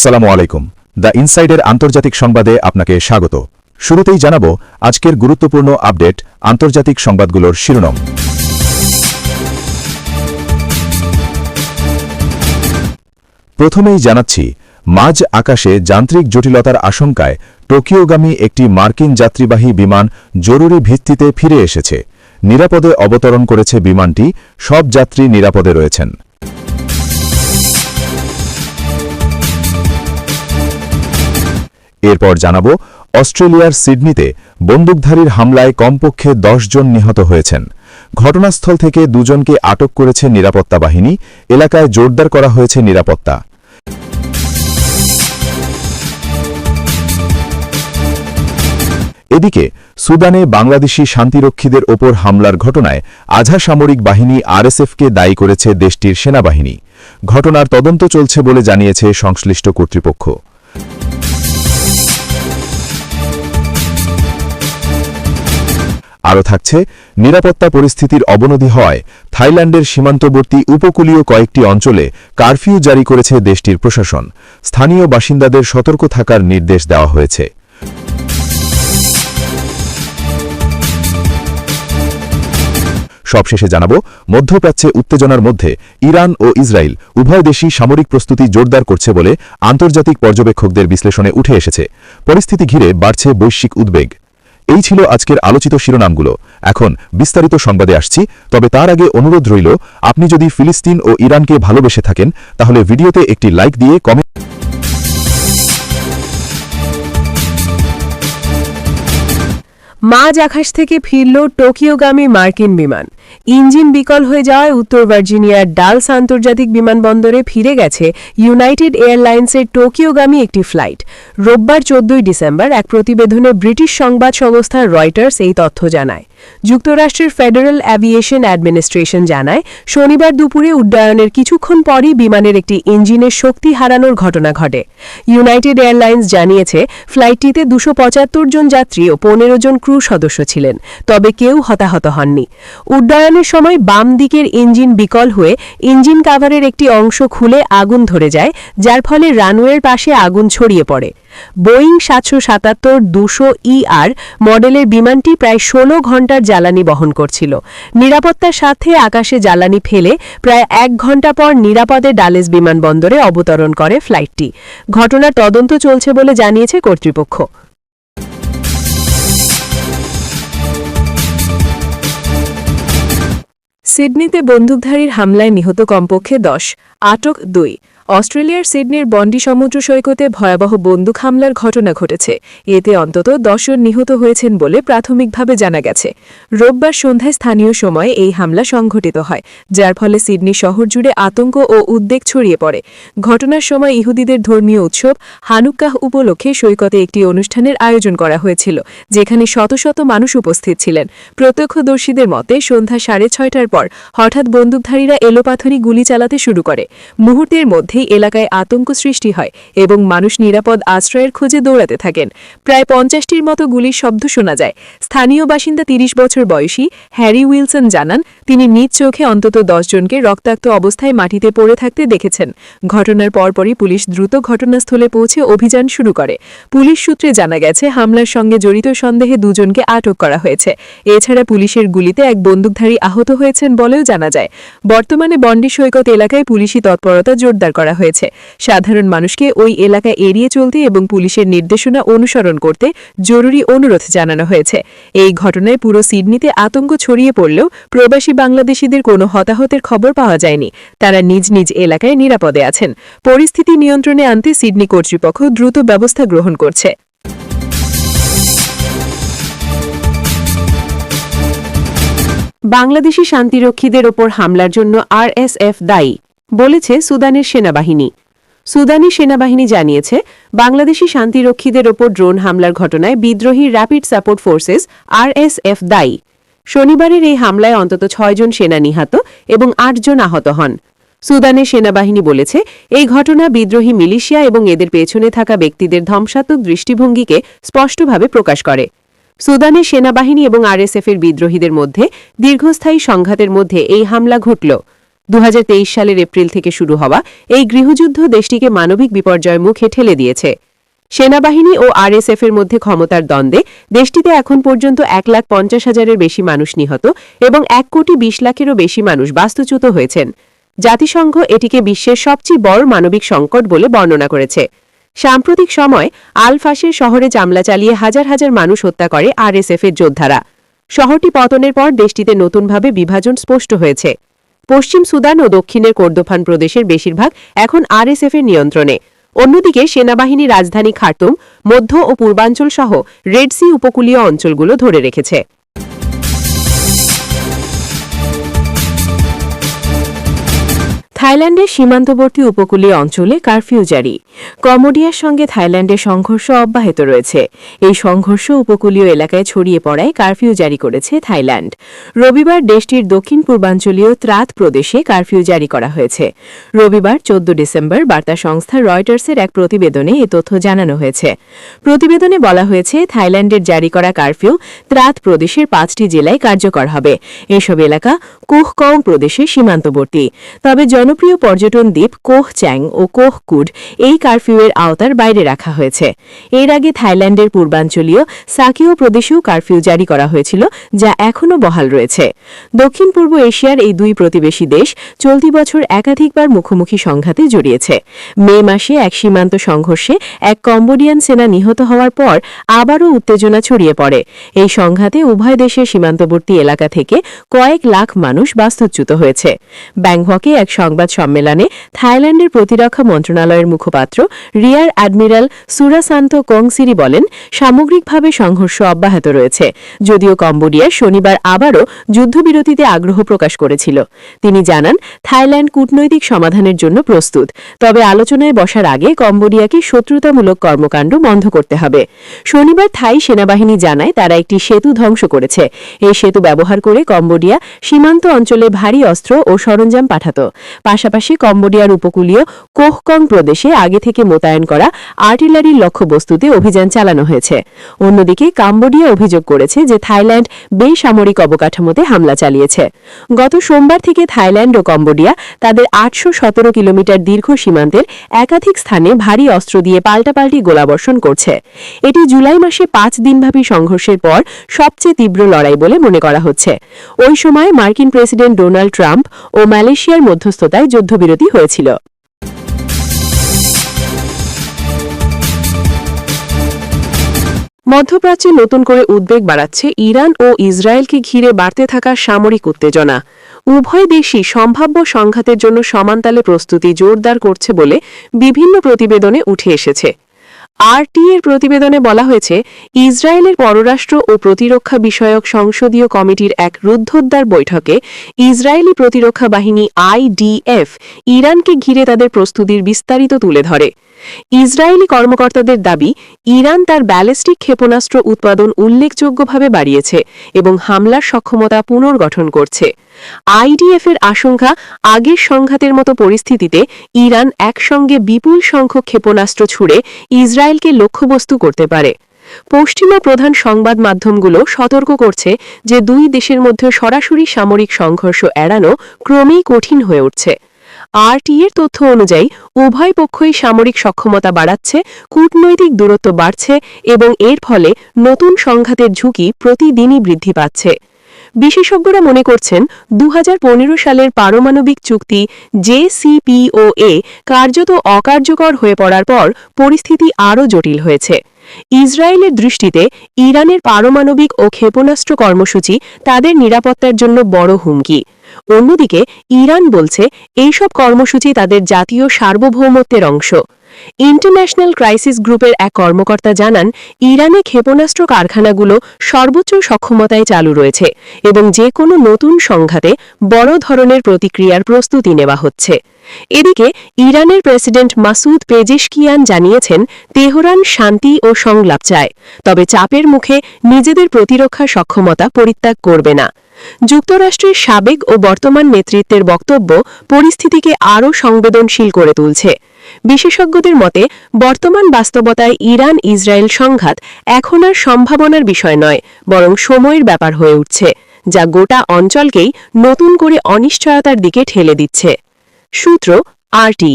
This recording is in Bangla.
আসসালামু আলাইকুম। দ্য ইনসাইডের আন্তর্জাতিক সংবাদে আপনাকে স্বাগত। শুরুতেই জানাব আজকের গুরুত্বপূর্ণ আপডেট আন্তর্জাতিক সংবাদগুলোর শিরোনাম। প্রথমেই জানাচ্ছি, মাঝ আকাশে যান্ত্রিক জটিলতার আশঙ্কায় টোকিওগামী একটি মার্কিন যাত্রীবাহী বিমান জরুরি ভিত্তিতে ফিরে এসেছে। নিরাপদে অবতরণ করেছে বিমানটি, সব যাত্রী নিরাপদে রয়েছেন। এরপর জানাব, অস্ট্রেলিয়ার সিডনিতে বন্দুকধারীর হামলায় কমপক্ষে জন নিহত হয়েছেন। ঘটনাস্থল থেকে দুজনকে আটক করেছে নিরাপত্তা বাহিনী, এলাকায় জোরদার করা হয়েছে নিরাপত্তা। এদিকে, সুদানে বাংলাদেশি শান্তিরক্ষীদের ওপর হামলার ঘটনায় আঝা সামরিক বাহিনী আরএসএফকে দায়ী করেছে দেশটির সেনাবাহিনী। ঘটনার তদন্ত চলছে বলে জানিয়েছে সংশ্লিষ্ট কর্তৃপক্ষ। আরও থাকছে, নিরাপত্তা পরিস্থিতির অবনতি হওয়ায় থাইল্যান্ডের সীমান্তবর্তী উপকূলীয় কয়েকটি অঞ্চলে কারফিউ জারি করেছে দেশটির প্রশাসন। স্থানীয় বাসিন্দাদের সতর্ক থাকার নির্দেশ দেওয়া হয়েছে। সবশেষে জানাব, মধ্যপ্রাচ্যে উত্তেজনার মধ্যে ইরান ও ইসরায়েল উভয় দেশই সামরিক প্রস্তুতি জোরদার করছে বলে আন্তর্জাতিক পর্যবেক্ষকদের বিশ্লেষণে উঠে এসেছে। পরিস্থিতি ঘিরে বাড়ছে বৈশ্বিক উদ্বেগ। এই ছিল আজকের আলোচিত শিরোনামগুলো। এখন বিস্তারিত সংবাদে আসছি, তবে তার আগে অনুরোধ রইল, আপনি যদি ফিলিস্তিন ও ইরানকে ভালোবেসে থাকেন, তাহলে ভিডিওতে একটি লাইক দিয়ে কমেন্ট মাঝ আকাশ থেকে ফিরল টোকিওগামী মার্কিন বিমান। ইঞ্জিন বিকল হয়ে যাওয়ায় উত্তর ভার্জিনিয়ার ডালস আন্তর্জাতিক বিমানবন্দরে ফিরে গেছে ইউনাইটেড এয়ারলাইন্সের টোকিওগামী একটি ফ্লাইট। রোববার চোদ্দই ডিসেম্বর এক প্রতিবেদনে ব্রিটিশ সংবাদ সংস্থা রয়টার্স এই তথ্য জানায়। যুক্তরাষ্ট্রের ফেডারেল অ্যাভিয়েশন অ্যাডমিনিস্ট্রেশন জানায়, শনিবার দুপুরে উড্ডয়নের কিছুক্ষণ পরই বিমানের একটি ইঞ্জিনের শক্তি হারানোর ঘটনা ঘটে। ইউনাইটেড এয়ারলাইন্স জানিয়েছে, ফ্লাইটটিতে দুশো জন যাত্রী ও পনেরো জন ক্রু সদস্য ছিলেন, তবে কেউ হতাহত হননি। উড্ডয়নের সময় বাম দিকের ইঞ্জিন বিকল হয়ে ইঞ্জিন কাভারের একটি অংশ খুলে আগুন ধরে যায়, যার ফলে রানওয়ের পাশে আগুন ছড়িয়ে পড়ে। বোয়িং সাতশো সাতাত্তর দুশো ইআর মডেলের বিমানটি প্রায় ষোলো ঘণ্টার জ্বালানি বহন করছিল। নিরাপত্তার সাথে আকাশে জ্বালানি ফেলে প্রায় এক ঘণ্টা পর নিরাপদে ডালেস বিমানবন্দরে অবতরণ করে ফ্লাইটটি। ঘটনার তদন্ত চলছে বলে জানিয়েছে কর্তৃপক্ষ। সিডনিতে বন্দুকধারীর হামলায় নিহত কমপক্ষে দশ, আটক দুই। অস্ট্রেলিয়ার সিডনির বন্ডি সমুদ্র সৈকতে ভয়াবহ বন্দুক হামলার ঘটনা ঘটেছে। এতে অন্তত দশজন নিহত হয়েছেন বলে প্রাথমিকভাবে জানা গেছে। রোববার সন্ধ্যায় স্থানীয় সময়ে এই হামলা সংঘটিত হয়, যার ফলে সিডনি শহর জুড়ে আতঙ্ক ও উদ্বেগ ছড়িয়ে পড়ে। ঘটনার সময় ইহুদিদের ধর্মীয় উৎসব হানুক্কাহ উপলক্ষে সৈকতে একটি অনুষ্ঠানের আয়োজন করা হয়েছিল, যেখানে শত শত মানুষ উপস্থিত ছিলেন। প্রত্যক্ষদর্শীদের মতে, সন্ধ্যা সাড়ে ছয়টার পর হঠাৎ বন্দুকধারীরা এলোপাথরি গুলি চালাতে শুরু করে। মুহূর্তের মধ্যেই এলাকায় আতঙ্ক সৃষ্টি হয় এবং মানুষ নিরাপদ আশ্রয়ের খোঁজে দৌড়াতে থাকেন। প্রায় পঞ্চাশটির মতো গুলির শব্দ শোনা যায়। স্থানীয় বাসিন্দা তিরিশ বছর বয়সী হ্যারি উইলসন জানান, তিনি নিজ চোখে অন্তত জনকে রক্তাক্ত অবস্থায় মাটিতে পড়ে থাকতে দেখেছেন। ঘটনার পরপরই পুলিশ দ্রুত ঘটনাস্থলে পৌঁছে অভিযান শুরু করে। পুলিশ সূত্রে জানা গেছে, হামলার সঙ্গে জড়িত সন্দেহে দুজনকে আটক করা হয়েছে। এছাড়া পুলিশের গুলিতে এক বন্দুকধারী আহত হয়েছেন বলেও জানা যায়। বর্তমানে বন্ডি সৈকত এলাকায় পুলিশি তৎপরতা জোরদার করা হয়েছে। সাধারণ মানুষকে ওই এলাকা এড়িয়ে চলতে এবং পুলিশের নির্দেশনা অনুসরণ করতে জরুরি অনুরোধ জানানো হয়েছে। এই ঘটনায় পুরো সিডনিতে আতঙ্ক ছড়িয়ে পড়লেও প্রবাসী বাংলাদেশিদের কোনো হতাহতের খবর পাওয়া যায়নি। তারা নিজ নিজ এলাকায় নিরাপদে আছেন। পরিস্থিতি নিয়ন্ত্রণে আনতে সিডনি কর্তৃপক্ষ দ্রুত ব্যবস্থা গ্রহণ করছে। বাংলাদেশি শান্তিরক্ষীদের ওপর হামলার জন্য আরএসএফ দায়ী। বলেছে সুদানের সেনাবাহিনী। সুদানি সেনাবাহিনী জানিয়েছে, বাংলাদেশি শান্তিরক্ষীদের ওপর ড্রোন হামলার ঘটনায় বিদ্রোহী র্যাপিড সাপোর্ট ফোর্সেস আরএসএফ দায়ী। শনিবারের এই হামলায় অন্তত ছয়জন সেনা নিহত এবং আটজন আহত হন। সুদানের সেনাবাহিনী বলেছে, এই ঘটনা বিদ্রোহী মিলিশিয়া এবং এদের পেছনে থাকা ব্যক্তিদের ধ্বংসাত্মক দৃষ্টিভঙ্গিকে স্পষ্টভাবে প্রকাশ করে। সুদানের সেনাবাহিনী এবং আরএসএফের বিদ্রোহীদের মধ্যে দীর্ঘস্থায়ী সংঘাতের মধ্যে এই হামলা ঘটল। দু হাজার তেইশ সালের এপ্রিল থেকে শুরু হওয়া এই গৃহযুদ্ধ দেশটিকে মানবিক বিপর্যয়ের মুখে ঠেলে দিয়েছে। সেনাবাহিনী ও আরএসএফ এর মধ্যে ক্ষমতার দ্বন্দ্বে দেশটিতে এখন পর্যন্ত এক লাখ পঞ্চাশ হাজারের বেশি মানুষ নিহত এবং এক কোটি বিশ লাখেরও বেশি মানুষ বাস্তুচ্যুত হয়েছেন। জাতিসংঘ এটিকে বিশ্বের সবচেয়ে বড় মানবিক সংকট বলে বর্ণনা করেছে। সাম্প্রতিক সময় আলফাসের শহরে জামলা চালিয়ে হাজার হাজার মানুষ হত্যা করে আরএসএফ এর যোদ্ধারা। শহরটি পতনের পর দেশটিতে নতুনভাবে বিভাজন স্পষ্ট হয়েছে। পশ্চিম সুদান ও দক্ষিণের কোর্দোফান প্রদেশের বেশিরভাগ এখন আরএসএফ এর নিয়ন্ত্রণে। অন্যদিকে সেনাবাহিনী রাজধানী খার্তুম, মধ্য ও পূর্বাঞ্চল সহ রেড সি উপকূলীয় অঞ্চলগুলো ধরে রেখেছে। থাইল্যান্ডের সীমান্তবর্তী উপকূলীয় অঞ্চলে কারফিউ জারি। কম্বোডিয়ার সঙ্গে থাইল্যান্ডের সংঘর্ষ অব্যাহত রয়েছে। এই সংঘর্ষ উপকূলীয় এলাকায় ছড়িয়ে পড়ায় কারফিউ জারি করেছে থাইল্যান্ড। রবিবার দেশটির দক্ষিণ পূর্বাঞ্চলীয় ত্রাত প্রদেশে কারফিউ জারি করা হয়েছে। রবিবার চোদ্দ ডিসেম্বর বার্তা সংস্থা রয়টার্সের এক প্রতিবেদনে এ তথ্য জানানো হয়েছে। প্রতিবেদনে বলা হয়েছে, থাইল্যান্ডের জারি করা কারফিউ ত্রাত প্রদেশের পাঁচটি জেলায় কার্যকর হবে। এসব এলাকা কুহকং প্রদেশের সীমান্তবর্তী। তবে জনপ্রিয় পর্যটন দ্বীপ কোহ চ্যাং ও কোহ কুড এই কারফিউয়ের আওতার বাইরে রাখা হয়েছে। এর আগে থাইল্যান্ডের পূর্বাঞ্চলীয় সাকিও প্রদেশেও কারফিউ জারি করা হয়েছিল, যা এখনও বহাল রয়েছে। দক্ষিণ পূর্ব এশিয়ার এই দুই প্রতিবেশী দেশ চলতি বছর একাধিকবার মুখোমুখি সংঘাতে জড়িয়েছে। মে মাসে এক সীমান্ত সংঘর্ষে এক কম্বোডিয়ান সেনা নিহত হওয়ার পর আবারও উত্তেজনা ছড়িয়ে পড়ে। এই সংঘাতে উভয় দেশের সীমান্তবর্তী এলাকা থেকে কয়েক লাখ মানুষ বাস্তুচ্যুত হয়েছে। ব্যাংককে এক সংবাদ সম্মেলনে থাইল্যান্ডের প্রতিরক্ষা মন্ত্রণালয়ের মুখপাত্র রিয়ার অ্যাডমিরাল সুরাসান্ত কোংসিরি বলেন, সামগ্রিকভাবে সংঘর্ষ অব্যাহত রয়েছে। যদিও কম্বোডিয়া শনিবার আবারও যুদ্ধবিরতিতে আগ্রহ প্রকাশ করেছিল। তিনি জানান, থাইল্যান্ড কূটনৈতিক সমাধানের জন্য প্রস্তুত। তবে আলোচনায় বসার আগে কম্বোডিয়াকে শত্রুতামূলক কর্মকাণ্ড বন্ধ করতে হবে। শনিবার থাই সেনাবাহিনী জানায়, তারা একটি সেতু ধ্বংস করেছে। এই সেতু ব্যবহার করে কম্বোডিয়া সীমান্ত অঞ্চলে ভারী অস্ত্র ও সরঞ্জাম পাঠাত। পাশাপাশি কম্বোডিয়ার উপকূলীয় কোহকং প্রদেশে আগে থেকে মোতায়েন করা আর্টিলারির লক্ষ্যবস্তুতে অভিযান চালানো হয়েছে। অন্যদিকে কাম্বোডিয়া অভিযোগ করেছে যে থাইল্যান্ড বেসামরিক অবকাঠামোতে হামলা চালিয়েছে। গত সোমবার থেকে থাইল্যান্ড ও কম্বোডিয়া তাদের আটশো সতেরো কিলোমিটার দীর্ঘ সীমান্তের একাধিক স্থানে ভারী অস্ত্র দিয়ে পাল্টাপাল্টি গোলাবর্ষণ করছে। এটি জুলাই মাসে পাঁচ দিনব্যাপী সংঘর্ষের পর সবচেয়ে তীব্র লড়াই বলে মনে করা হচ্ছে। ওই সময় মার্কিন প্রেসিডেন্ট ডোনাল্ড ট্রাম্প ও মালয়েশিয়ার মধ্যস্থতায় যুদ্ধবিরতি হয়েছিল। মধ্যপ্রাচ্যে নতুন করে উদ্বেগ বাড়াচ্ছে ইরান ও ইসরায়েলকে ঘিরে বাড়তে থাকা সামরিক উত্তেজনা। উভয় দেশই সম্ভাব্য সংঘাতের জন্য সমান্তালে প্রস্তুতি জোরদার করছে বলে বিভিন্ন প্রতিবেদনে উঠে এসেছে। আরটি এর প্রতিবেদনে বলা হয়েছে, ইসরায়েলের পররাষ্ট্র ও প্রতিরক্ষা বিষয়ক সংসদীয় কমিটির এক রুদ্ধদ্বার বৈঠকে ইসরায়েলি প্রতিরক্ষা বাহিনী আইডিএফ ইরানকে ঘিরে তাদের প্রস্তুতির বিস্তারিত তুলে ধরে। ইসরায়েলি কর্মকর্তাদের দাবি, ইরান তার ব্যালিস্টিক ক্ষেপণাস্ত্র উৎপাদন উল্লেখযোগ্যভাবে বাড়িয়েছে এবং হামলার সক্ষমতা পুনর্গঠন করছে। আইডিএফ এর আশঙ্কা, আগের সংঘাতের মতো পরিস্থিতিতে ইরান একসঙ্গে বিপুল সংখ্যক ক্ষেপণাস্ত্র ছুড়ে ইসরায়েলকে লক্ষ্যবস্তু করতে পারে। পশ্চিমা প্রধান সংবাদ মাধ্যমগুলো সতর্ক করছে যে দুই দেশের মধ্যে সরাসরি সামরিক সংঘর্ষ এড়ানো ক্রমেই কঠিন হয়ে উঠছে। আরটি এর তথ্য অনুযায়ী, উভয় পক্ষই সামরিক সক্ষমতা বাড়াচ্ছে, কূটনৈতিক দূরত্ব বাড়ছে এবং এর ফলে নতুন সংঘাতের ঝুঁকি প্রতিদিনই বৃদ্ধি পাচ্ছে। বিশেষজ্ঞরা মনে করছেন দু হাজার পনেরো সালের পারমাণবিক চুক্তি জেসিপিওএ কার্যত অকার্যকর হয়ে পড়ার পর পরিস্থিতি আরও জটিল হয়েছে। ইসরায়েলের দৃষ্টিতে ইরানের পারমাণবিক ও ক্ষেপণাস্ত্র কর্মসূচি তাদের নিরাপত্তার জন্য বড় হুমকি। অন্যদিকে, ইরান বলছে, এইসব কর্মসূচি তাদের জাতীয় সার্বভৌমত্বের অংশ। ইন্টারন্যাশনাল ক্রাইসিস গ্রুপের এক কর্মকর্তা জানান, ইরানে ক্ষেপণাস্ত্র কারখানাগুলো সর্বোচ্চ সক্ষমতায় চালু রয়েছে এবং যে কোনো নতুন সংঘাতে বড় ধরনের প্রতিক্রিয়ার প্রস্তুতি নেওয়া হচ্ছে। এদিকে, ইরানের প্রেসিডেন্ট মাসুদ পেজেশকিয়ান জানিয়েছেন, তেহরান শান্তি ও সংলাপ চায়, তবে চাপের মুখে নিজেদের প্রতিরক্ষা সক্ষমতা পরিত্যাগ করবে না। যুক্তরাষ্ট্রের সাবেক ও বর্তমান নেতৃত্বের বক্তব্য পরিস্থিতিকে আরও সংবেদনশীল করে তুলছে। বিশেষজ্ঞদের মতে, বর্তমান বাস্তবতায় ইরান ইসরায়েল সংঘাত এখন আর সম্ভাবনার বিষয় নয়, বরং সময়ের ব্যাপার হয়ে উঠছে, যা গোটা অঞ্চলকেই নতুন করে অনিশ্চয়তার দিকে ঠেলে দিচ্ছে। সূত্র আরটি